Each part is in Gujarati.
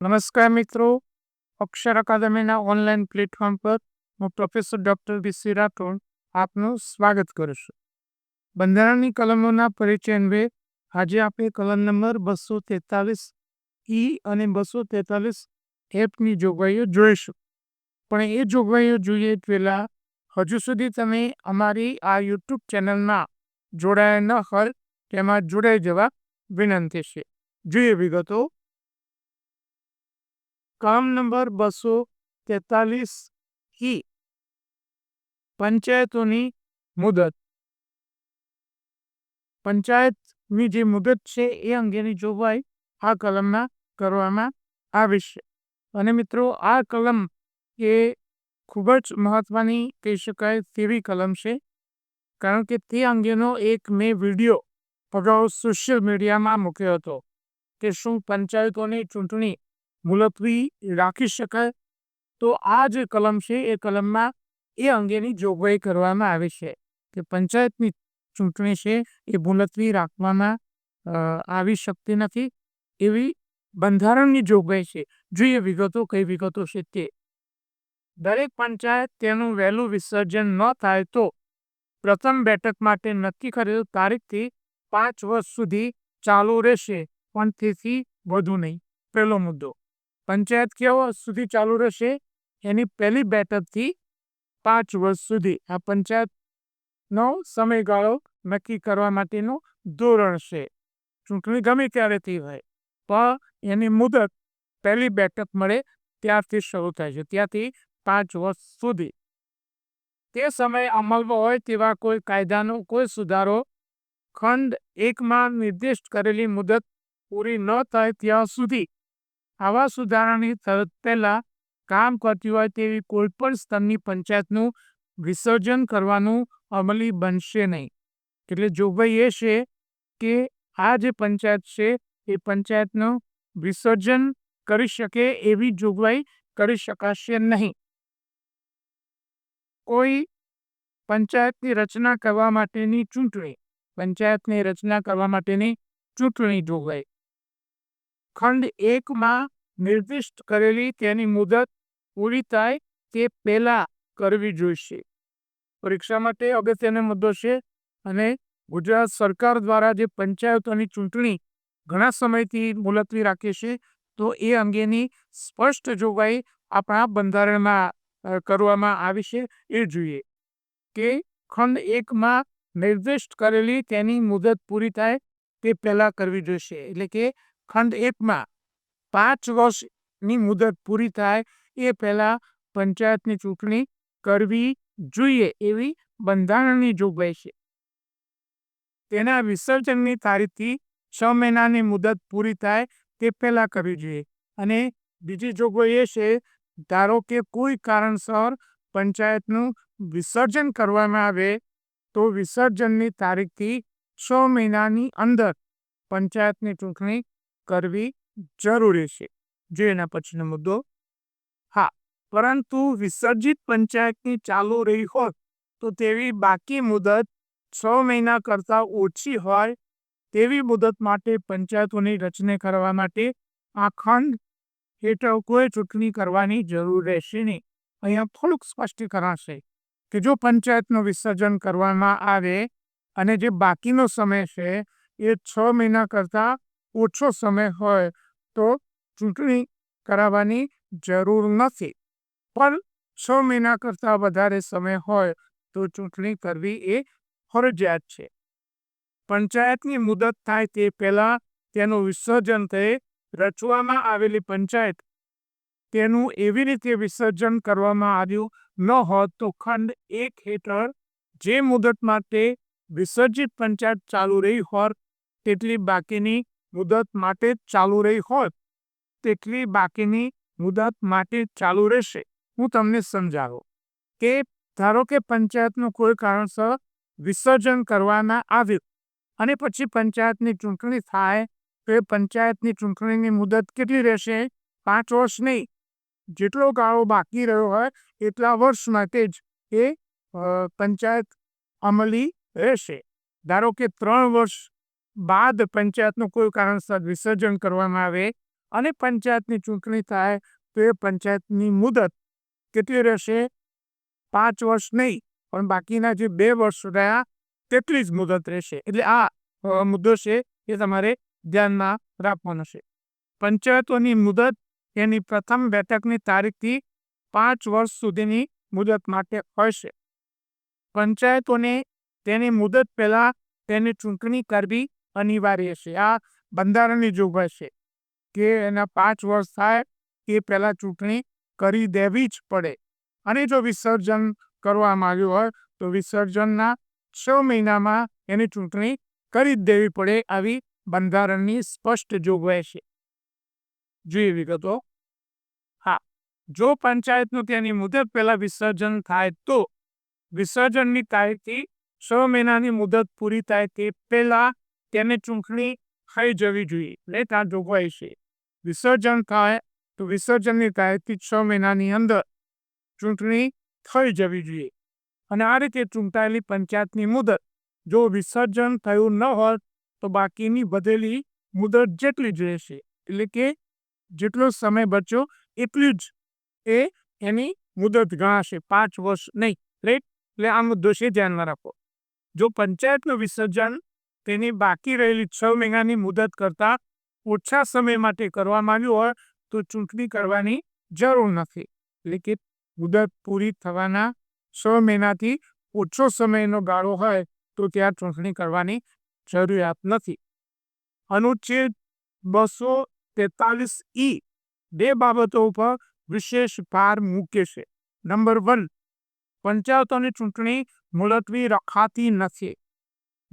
નમસ્કાર મિત્રો. અક્ષર અકાદમીના ઓનલાઈન પ્લેટફોર્મ પર હું પ્રોફેસર ડૉક્ટર બી રાઠોડ આપનું સ્વાગત કરું છું. બંધારણની કલમોના પરિચય અન્વે આજે આપણે કલમ નંબર બસો તેતાલીસ ઈ અને બસો તેતાલીસ એફની જોગવાઈઓ જોઈશું. પણ એ જોગવાઈઓ જોઈએ પહેલાં હજુ સુધી તમે અમારી આ યુટ્યુબ ચેનલમાં જોડાયા ન હોય તેમાં જોડાઈ જવા વિનંતી છે. જોઈએ વિગતો કામ નંબર બસો તેતાલીસ ઈ પંચાયતોની મુદત પંચાયતની જે મુદત છે એ અંગેની જોગવાઈ આ કલમમાં કરવામાં આવી છે. અને મિત્રો, આ કલમ એ ખૂબ જ મહત્વની કહી શકાય તેવી કલમ છે, કારણ કે તે અંગેનો એક મેં વીડિયો અગાઉ સોશિયલ મીડિયામાં મૂક્યો હતો કે શું પંચાયતોની ચૂંટણી મુલતવી રાખી શકાય. તો આ જે કલમ છે, એ કલમમાં એ અંગેની જોગવાઈ કરવામાં આવી છે કે પંચાયતની ચૂંટણી છે, એ મુલતવી રાખવામાં આવી શકતી નથી એવી બંધારણની જોગવાઈ છે. જોઈએ વિગતો, કઈ વિગતો છે તે. દરેક પંચાયત તેનું વહેલું વિસર્જન ન થાય તો પ્રથમ બેઠક માટે નક્કી કરેલ તારીખથી પાંચ વર્ષ સુધી ચાલુ રહેશે, પણ તેથી વધુ નહીં. પહેલો મુદ્દો. પંચાયત કેવો સુધી ચાલુ રહેશે? એની પહેલી બેઠકથી પાંચ વર્ષ સુધી આ પંચાયતનો સમયગાળો નક્કી કરવા માટેનું ધોરણ છે. ચૂંટણી ગમે ત્યારેથી હોય, પણ એની મુદત પહેલી બેઠક મળે ત્યારથી શરૂ થાય છે, ત્યાંથી પાંચ વર્ષ સુધી. તે સમયે અમલમાં હોય તેવા કોઈ કાયદાનો કોઈ સુધારો ખંડ એકમાં નિર્દિષ્ટ કરેલી મુદત પૂરી ન થાય ત્યાં સુધી આવા સુધારાની તરત પહેલાં કામ કરતી હોય તેવી કોઈપણ સ્તરની પંચાયતનું વિસર્જન કરવાનું અમલી બનશે નહીં. એટલે જોગવાઈ એ છે કે આ જે પંચાયત છે, એ પંચાયતનું વિસર્જન કરી શકે એવી જોગવાઈ કરી શકાશે નહીં. કોઈ પંચાયતની રચના કરવા માટેની ચૂંટણી, પંચાયતની રચના કરવા માટેની ચૂંટણી જોગવાઈ. ખંડ એકમાં નિર્દિષ્ટ કરેલી તેની મુદત પૂરી થાય તે પહેલાં કરવી જોઈશે. પરીક્ષા માટે અગત્યનો મુદ્દો છે અને ગુજરાત સરકાર દ્વારા જે પંચાયતોની ચૂંટણી ઘણા સમયથી મુલતવી રાખે છે, તો એ અંગેની સ્પષ્ટ જોગવાઈ આપણા બંધારણમાં કરવામાં આવી છે એ જોઈએ. કે ખંડ એકમાં નિર્દિષ્ટ કરેલી તેની મુદત પૂરી થાય તે પહેલાં કરવી જોઈશે, એટલે કે ખંડ એકમાં, પાંચ વર્ષની મુદત પૂરી થાય એ પહેલાં પંચાયતની ચૂંટણી કરવી જોઈએ એવી બંધારણની જોગવાઈ છે. તેના વિસર્જનની તારીખથી છ મહિનાની મુદત પૂરી થાય તે પહેલાં કરવી જોઈએ. અને બીજી જોગવાઈ એ છે, ધારો કે કોઈ કારણસર પંચાયતનું વિસર્જન કરવામાં આવે, તો વિસર્જનની તારીખથી છ મહિનાની અંદર પંચાયતની ચૂંટણી કરવી જરૂરી છે. જે એના પછીનો મુદ્દો હા, પરંતુ વિસર્જિત પંચાયતની ચાલુ રહી હોત, તો તેવી બાકી મુદત છ મહિના કરતાં ઓછી હોય તેવી મુદત માટે પંચાયતોની રચના કરવા માટે આ ખંડ હેઠળ કોઈ ચૂંટણી કરવાની જરૂર રહેશે નહીં. અહીંયા થોડુંક સ્પષ્ટીકરણ છે કે જો પંચાયતનું વિસર્જન કરવામાં આવે અને જે બાકીનો સમય છે એ છ મહિના કરતાં ઓછો સમય હોય તો ચૂંટણી કરાવવાની જરૂર નથી. પણ છ મહિના કરતાં વધારે સમય હોય તો ચૂંટણી કરવી એ ફરજિયાત છે. પંચાયતની મુદત થાય તે પહેલાં તેનું વિસર્જન થઈ રચવામાં આવેલી પંચાયત. તેનું એવી રીતે વિસર્જન કરવામાં આવ્યું ન હોત તો ખંડ એક હેઠળ જે મુદત માટે વિસર્જિત પંચાયત ચાલુ રહી હોત, તેટલી બાકીની મુદત માટે ચાલુ રહી હોત, તેટલી બાકીની મુદત માટે ચાલુ રહેશે. હું તમને સમજાવું કે ધારો કે પંચાયતનું કોઈ કારણસર વિસર્જન કરવામાં આવ્યું અને પછી પંચાયતની ચૂંટણી થાય, તો એ પંચાયતની ચૂંટણીની મુદત કેટલી રહેશે? પાંચ વર્ષ નહીં. જેટલો ગાળો બાકી રહ્યો હોય, એટલા વર્ષ માટે જ એ પંચાયત અમલી રહેશે. ધારો કે ત્રણ વર્ષ બાદ પંચાયતનું કોઈ કારણસર વિસર્જન કરવામાં આવે અને પંચાયતની ચૂંટણી થાય, તો એ પંચાયતની મુદત કેટલી રહેશે? પાંચ વર્ષ નહીં, પણ બાકીના જે બે વર્ષ રહ્યા, તેટલી જ મુદત રહેશે. એટલે આ મુદ્દો છે એ તમારે ધ્યાનમાં રાખવાનો છે. પંચાયતોની મુદત એની પ્રથમ બેઠકની તારીખથી પાંચ વર્ષ સુધીની મુદત માટે છે. પંચાયતોને તેની મુદત પહેલાં તેની ચૂંટણી કરવી અનિવાર્ય છે. આ બંધારણની જોગવાઈ છે કે એના પાંચ વર્ષ થાય એ પહેલા ચૂંટણી કરી દેવી જ પડે. અને જો વિસર્જન કરવામાં આવ્યું હોય તો વિસર્જનના છ મહિનામાં એની ચૂંટણી કરી જ દેવી પડે આવી બંધારણની સ્પષ્ટ જોગવાઈ છે. જોઈએ વિગતો. હા, જો પંચાયતનું તેની મુદત પહેલાં વિસર્જન થાય તો વિસર્જનની તારીખથી છ મહિનાની મુદત પૂરી થાય તે પહેલા તેને ચૂંટણી થઈ જવી જોઈએ. એટલે ત્યાં જોગવાઈ છે. વિસર્જન થાય તો વિસર્જનની તારીખથી છ મહિનાની અંદર ચૂંટણી થઈ જવી જોઈએ. અને આ રીતે ચૂંટાયેલી પંચાયતની મુદત, જો વિસર્જન થયું ન હોત તો બાકીની વધેલી મુદત જેટલી જ રહેશે. એટલે કે જેટલો સમય બચ્યો એટલી જ એ એની મુદત ગણાશે. પાંચ વર્ષ નહીં. રાઈટ એટલે આ મુદ્દો છે ધ્યાનમાં રાખો. જો પંચાયતનું વિસર્જન તેની બાકી રહેલી છ મહિનાની મુદત કરતાં ઓછા સમય માટે કરવામાં આવ્યું હોય તો ચૂંટણી કરવાની જરૂર નથી. એટલે કે મુદત પૂરી થવાના છ મહિનાથી ઓછો સમયનો ગાળો હોય તો ત્યાં ચૂંટણી કરવાની જરૂરિયાત નથી. અનુચ્છેદ બસો તેતાલીસ ઈ બે બાબતો ઉપર વિશેષ ભાર મૂકે છે. નંબર વન, પંચાયતોની ચૂંટણી મુલતવી રખાતી નથી.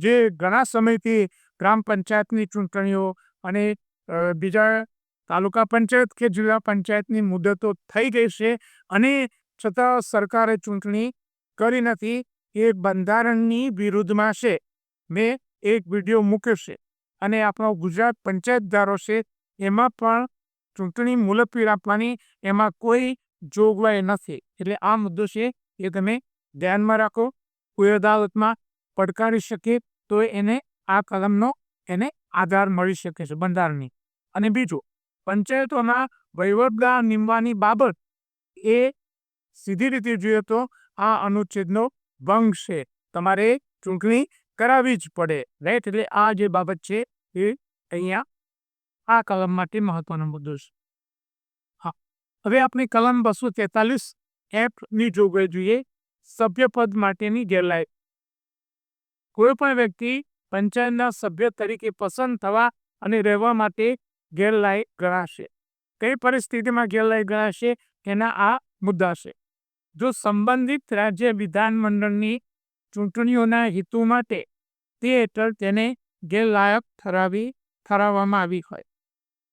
જે ઘણા સમયથી ગ્રામ પંચાયતની ચૂંટણીઓ અને બીજા તાલુકા પંચાયત કે જિલ્લા પંચાયતની મુદતો થઈ ગઈ છે અને છતાં સરકારે ચૂંટણી કરી નથી એ બંધારણની વિરુદ્ધમાં છે. મેં એક વીડિયો મૂક્યો છે અને આપણો ગુજરાત પંચાયતદારો છે એમાં પણ ચૂંટણી મુલતવી રાખવાની એમાં કોઈ જોગવાઈ નથી. એટલે આ મુદ્દો છે એ તમે ધ્યાનમાં રાખો, કોઈ અદાલતમાં પડકારી શકે તો એને આ કલમનો એને આધાર મળી શકે છે બંધારણની. અને બીજું, પંચાયતોના વહીવટદાર નીમવાની બાબત એ સીધી રીતે જોઈએ તો આ અનુચ્છેદનો ભંગ છે. તમારે ચૂંટણી કરાવવી જ પડે. રાઈટ? એટલે આ જે બાબત છે એ અહીંયા આ કલમ માટે મહત્વનો મુદ્દો છે. હા. હવે આપણે કલમ બસો તેતાલીસ એફની જોગવાઈ જોઈએ. સભ્યપદ માટેની ગેરલાયક કોઈ પણ વ્યક્તિ પંચાયતના સભ્ય તરીકે પસંદ થવા અને રહેવા માટે ગેરલાયક ગણાશે. કઈ પરિસ્થિતિમાં ગેરલાયક ગણાશે તેના આ મુદ્દા છે. જો સંબંધિત રાજ્ય વિધાનમંડળની ચૂંટણીઓના હેતુ માટે તે હેઠળ તેને ગેરલાયક ઠરાવી, ઠરાવવામાં આવી હોય,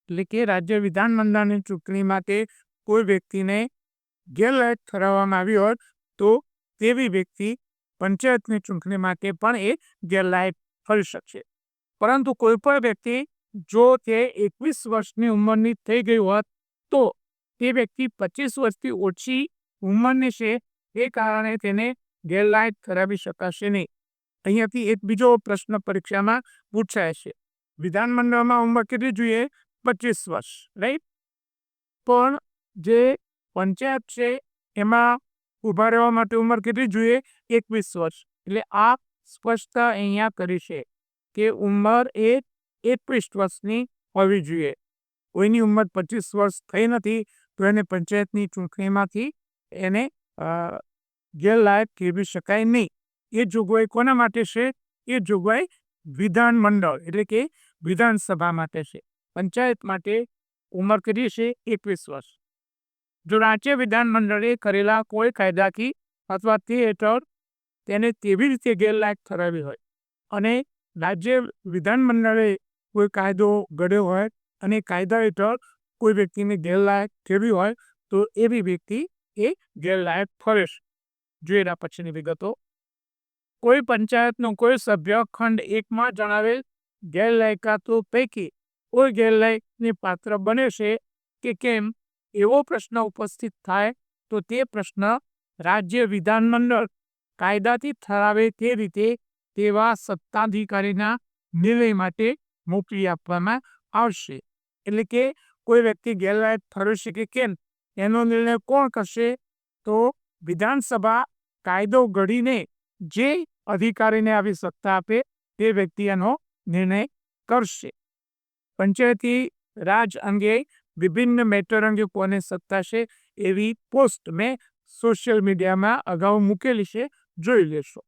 એટલે કે રાજ્ય વિધાનમંડળની ચૂંટણી માટે કોઈ વ્યક્તિને ગેરલાયક ઠરાવવામાં આવી હોય તો તેવી વ્યક્તિ પંચાયતની ચૂંટણી માટે પણ એ ગેરલાયક થઈ શકશે પરંતુ કોઈપણ વ્યક્તિ જો તે એકવીસ વર્ષની ઉંમરની થઈ ગઈ હોત, તો તે વ્યક્તિ પચીસ વર્ષથી ઓછી ઉંમરની છે. એ કારણે તેને ગેરલાયક ઠરાવી શકાશે નહીં. અહીંયાથી એક બીજો પ્રશ્ન પરીક્ષામાં પૂછાય છે. વિધાનમંડળમાં ઉંમર કેટલી જોઈએ? પચીસ વર્ષ, રાઈટ? પણ જે પંચાયત છે, એમાં ઊભા રહેવા માટે ઉંમર કેટલી જોઈએ? એકવીસ વર્ષ. એટલે આ સ્પષ્ટતા અહીંયા કરી છે કે ઉંમર એ એકવીસ વર્ષની હોવી જોઈએ. કોઈની ઉંમર પચીસ વર્ષ થઈ નથી, તો એને પંચાયતની ચૂંટણીમાંથી એને ગેરલાયક કેવી શકાય નહીં. એ જોગવાઈ કોના માટે છે? એ જોગવાઈ વિધાનમંડળ એટલે કે વિધાનસભા માટે છે. પંચાયત માટે ઉંમર કેટલી છે? એકવીસ વર્ષ. જો રાજ્ય વિધાનમંડળે કરેલા કોઈ કાયદાથી અથવા તે હેઠળ તેને તેવી રીતે ગેરલાયક ઠરાવી હોય અને રાજ્ય વિધાનમંડળે કોઈ કાયદો ઘડ્યો હોય અને કાયદા હેઠળ કોઈ વ્યક્તિને ગેરલાયક ઠેરવી હોય, તો એવી વ્યક્તિ એ ગેરલાયક ઠરે છે જોઈએ પછીની વિગતો. કોઈ પંચાયતનો કોઈ સભ્ય ખંડ એકમાં જણાવેલ ગેરલાયકાતો પૈકી કોઈ ગેરલાયકને પાત્ર બને છે કે કેમ? એવો પ્રશ્ન ઉપસ્થિત થાય, તો તે પ્રશ્ન રાજ્ય વિધાનમંડળ કાયદાથી ઠરાવે તે રીતે તેવા સત્તાધિકારીના નિર્ણય માટે મોકલી આપવામાં આવશે. એટલે કે કોઈ વ્યક્તિ ગેરલાયક ઠરશે કે કેમ, એનો નિર્ણય કોણ કરશે? તો વિધાનસભા કાયદો ઘડીને જે અધિકારીને આવી સત્તા આપે તે વ્યક્તિ એનો નિર્ણય કરશે. પંચાયતી રાજ અંગે વિભિન્ન મેટર અંગે કોને સત્તા છે એવી પોસ્ટ મેં સોશિયલ મીડિયામાં અગાઉ મૂકેલી છે, જોઈ લેશો.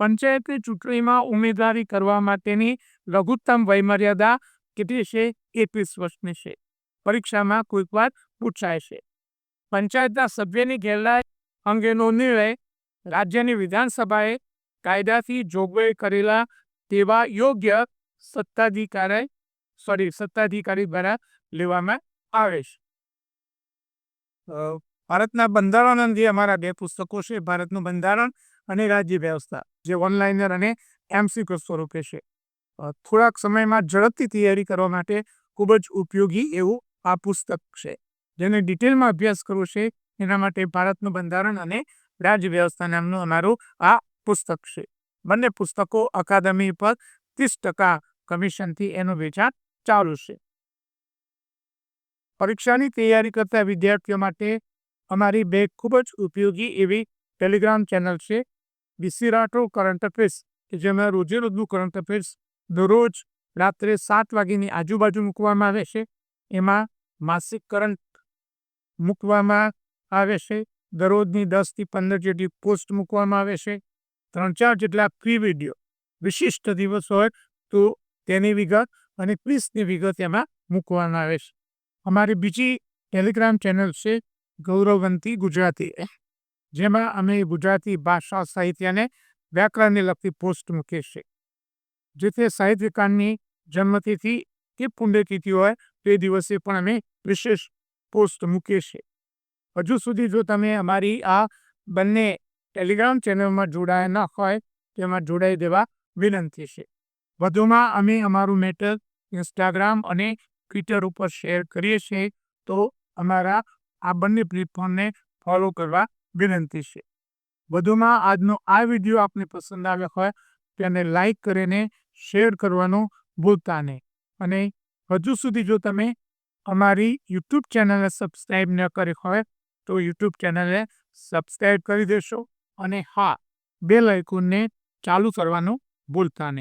પંચાયતની ચૂંટણીમાં ઉમેદવારી કરવા માટેની લઘુત્તમ વયમર્યાદા કેટલી છે? એકવીસ વર્ષની છે. પરીક્ષામાં કોઈક વાર પૂછાય છે. પંચાયતના સભ્યની ગેરલાય અંગેનો નિર્ણય રાજ્યની વિધાનસભાએ કાયદાથી જોગવાઈ કરેલા તેવા યોગ્ય સત્તાધિકારી, સોરી, સત્તાધિકારી દ્વારા લેવામાં આવે છે. ભારતના બંધારણ અંગે અમારા બે પુસ્તકો છે, ભારતનું બંધારણ અને રાજ્ય વ્યવસ્થા, જે ઓનલાઈનર અને એમસીક્યુ સ્વરૂપે છે. થોડાક સમયમાં ઝડપથી તૈયારી કરવા માટે ખૂબ જ ઉપયોગી એવું આ પુસ્તક છે. જેને ડિટેલમાં અભ્યાસ કરવો છે, એના માટે ભારતનું બંધારણ અને રાજ્ય વ્યવસ્થા નામનું અમારું આ પુસ્તક છે. બંને પુસ્તકો અકાદમી પર ત્રીસ ટકા કમિશનથી એનું વેચાણ ચાલુ છે. પરીક્ષાની તૈયારી કરતા વિદ્યાર્થીઓ માટે અમારી બે ખૂબ જ ઉપયોગી એવી ટેલિગ્રામ ચેનલ છે. બીસી રાઠો કરંટ અફેર્સ, કે જેમાં રોજે રોજનું કરંટ અફેર્સ દરરોજ રાત્રે સાત વાગ્યાની આજુબાજુ મૂકવામાં આવે છે. એમાં માસિક કરંટ મૂકવામાં આવે છે. દરરોજની દસથી પંદર જેટલી પોસ્ટ મૂકવામાં આવે છે. ત્રણ ચાર જેટલા પ્રી વીડિયો, વિશિષ્ટ દિવસ હોય તો તેની વિગત અને ક્વિઝની વિગત એમાં મૂકવામાં આવે છે. અમારી બીજી ટેલિગ્રામ ચેનલ છે ગૌરવવંતી ગુજરાતી. જેમાં અમે ગુજરાતી ભાષા સાહિત્યને વ્યાકરણને લગતી પોસ્ટ મૂકીએ છીએ. જેથી સાહિત્યકારની જન્મતિથિ કે પુણ્યતિથિ હોય તે દિવસે પણ અમે વિશેષ પોસ્ટ મૂકીએ છીએ. હજુ સુધી જો તમે અમારી આ બંને ટેલિગ્રામ ચેનલમાં જોડાયા ન હોય તેમાં જોડાઈ દેવા વિનંતી છે. વધુમાં અમે અમારું મેટર, ઇન્સ્ટાગ્રામ અને ટ્વિટર ઉપર શેર કરીએ છીએ, તો અમારા આ બંને પ્લેટફોર્મને ફોલો કરવા વિનંતી છે. વધુમાં આજનો આ વીડિયો આપને પસંદ આવ્યો હોય તેને લાઈક કરીને શેર કરવાનું ભૂલતા નહીં. અને હજુ સુધી જો તમે અમારી યુટ્યુબ ચેનલને સબસ્ક્રાઈબ ન કરી હોય, તો યુટ્યુબ ચેનલને સબસ્ક્રાઈબ કરી દેશો અને હા બેલ આઇકોનને ચાલુ કરવાનું ભૂલતા નહીં.